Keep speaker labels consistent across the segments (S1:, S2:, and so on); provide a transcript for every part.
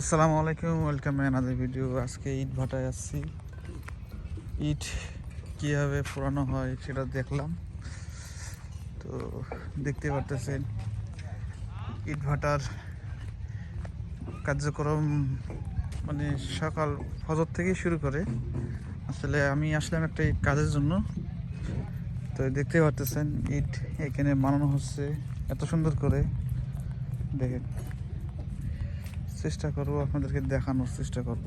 S1: আসসালামু আলাইকুম, welcome another video আজকে ইট ভাটায় আসছি। ইট কীভাবে পোড়ানো হয় সেটা দেখলাম। তো দেখতে পারতেছেন ইট ভাটার কার্যক্রম মানে সকাল ফজর থেকেই শুরু করে। আসলে আমি আসলাম একটা কাজের জন্য। তো দেখতে পারতেছেন ইট এখানে বানানো হচ্ছে, এত সুন্দর করে। দেখেন। চেষ্টা করব, আপনাদেরকে দেখানোর চেষ্টা করব।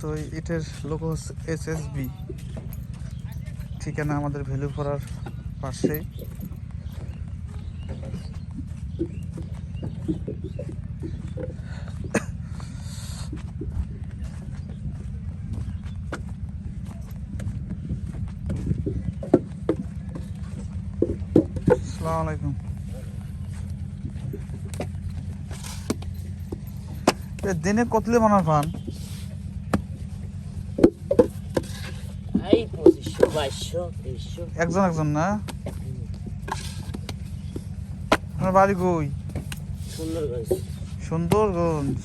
S1: তো এটার হচ্ছে এস এস বি ঠিকানা আমাদের ভ্যালু পড়ার পাশেই আসসালামু আলাইকুম। দিনে কতলে বানার পান? একজন একজন না? আপনার বাড়ি কই?
S2: সুন্দরগঞ্জ।
S1: সুন্দরগঞ্জ।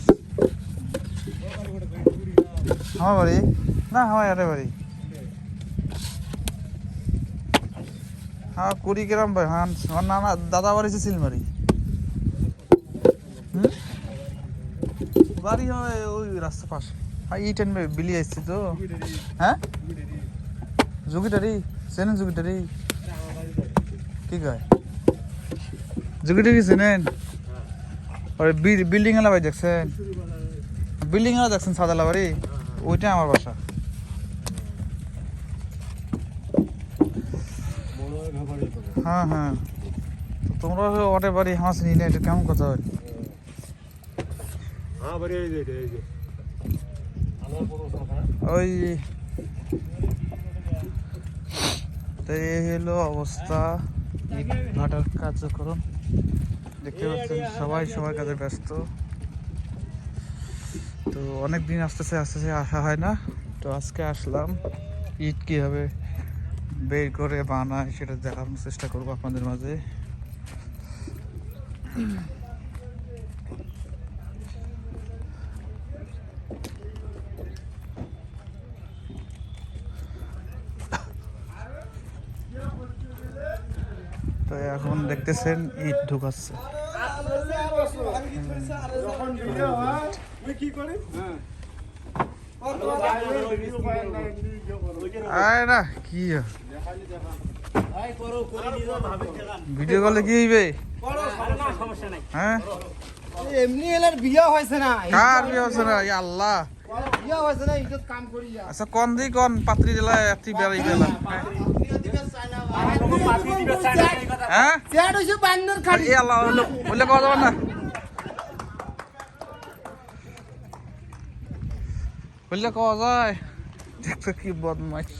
S1: আমার বাড়ি? না আমার এর বাড়ি। হ্যাঁ কুড়িগ্রাম ভাই হ্যাঁ নানা দাদা বাড়ি সিলমারি হুম? বাড়ি হয় ওই রাস্তা পাশে। হ্যাঁ ই টেন বিলি আসছি তো। হ্যাঁ? জুগিটারি? চেনেন জুগিটারি? কি কয়? জুগিটারি চেনেন? ওই বিল্ডিং এলা দেখছেন? বিল্ডিং এলা দেখছেন সাদালা বাড়ি? ওইটা আমার বাসা। হ্যাঁ হ্যাঁ। তোমরা ওটে বাড়ি হাঁস নিয়ে, এটা কেমন কথা হয়
S3: হ্যাঁ বাড়ি এই যে এই যে
S1: ওই তো এই হলো অবস্থা। ভাটার কার্যক্রম। দেখতে পাচ্ছেন সবাই সবার কাজে ব্যস্ত। তো অনেক দিন আসতেছে আসতেছে আসা হয় না। তো আজকে আসলাম। ইট কীভাবে বের করে বানায় সেটা দেখানোর চেষ্টা করব আপনাদের মাঝে। তো এখন দেখতেছেন ইট ঢুকাচ্ছে। আয় না কি? ভিডিও কলে কি হইবে? হ্যাঁ?
S4: এমনি এলার বিয়া হয়েছে না?
S1: কার বিয়ে না আল্লাহ।
S4: বিয়া হয়েছে না যা।
S1: আচ্ছা কন দি কন পাত্রী দিলা এতি বেড়াই বেলা হ্যাঁ
S4: চেয়ার হইছে বান্নর খাড়ি
S1: ই আল্লাহ হইলো হইলে কওয়া যাবে না হইলে কওয়া যায় দেখতো কি বদমাইশ